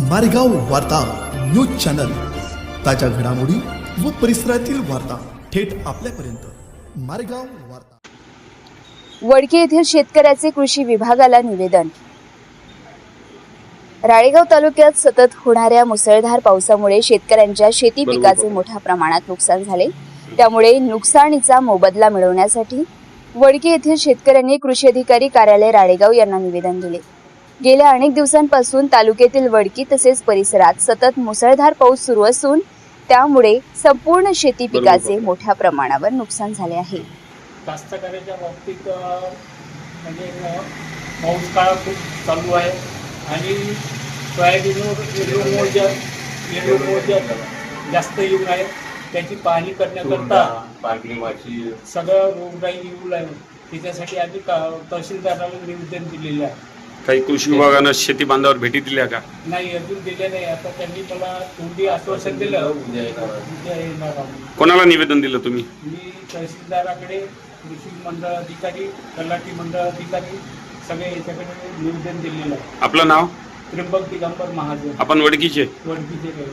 मारेगाव वार्ता news channel. ताज्या घडामोडी व परिसरातील वार्ता थेट आपल्यापर्यंत. मारेगाव वार्ता. वडकी येथील शेतकऱ्याचे कृषी विभागाला निवेदन. राळेगाव तालुक्यात सतत होणाऱ्या मुसळधार पावसामुळे शेतकऱ्यांच्या शेती पिकाचे मोठ्या प्रमाणात नुकसान झाले. त्यामुळे नुकसानीचा मोबदला मिळवण्यासाठी वडकी येथील शेतकऱ्यांनी कृषी अधिकारी कार्यालय राळेगाव यांना निवेदन दिले. गेल्या अनेक दिवसांपासून तालुक्यातील वडकी तसेच परिसरात सतत मुसळधार पाऊस सुरू असून त्यामुळे संपूर्ण शेती पिकाचे मोठ्या प्रमाणावर नुकसान झाले आहे. कास्तकाराच्या बाबतीत म्हणजे पाऊस काळ खूप चालू आहे. आणि सोयाबीनवर येलो मोजा येलो मोजा जास्त येऊन आहे. त्याची पाहणी करण्याकरता सगळं रोगराई येऊ लागली. त्याच्यासाठी आम्ही का तहसीलदाराला निवेदन दिलेले आहे. काही कृषी विभागानं शेती बांधावर भेटी दिल्या का? नाही अजून दिले नाही. आता त्यांनी मला तोंडी आश्वासन दिलं. उद्या येणार. कोणाला निवेदन दिलं तुम्ही? मी तहसीलदाराकडे कृषी मंडळ अधिकारी तलाठी मंडळ अधिकारी सगळे याच्याकडे निवेदन दिलेलं आहे. आपलं नाव? त्र्यंबक दिगंबर महाजन. आपण वडकीचे? वडकीचे.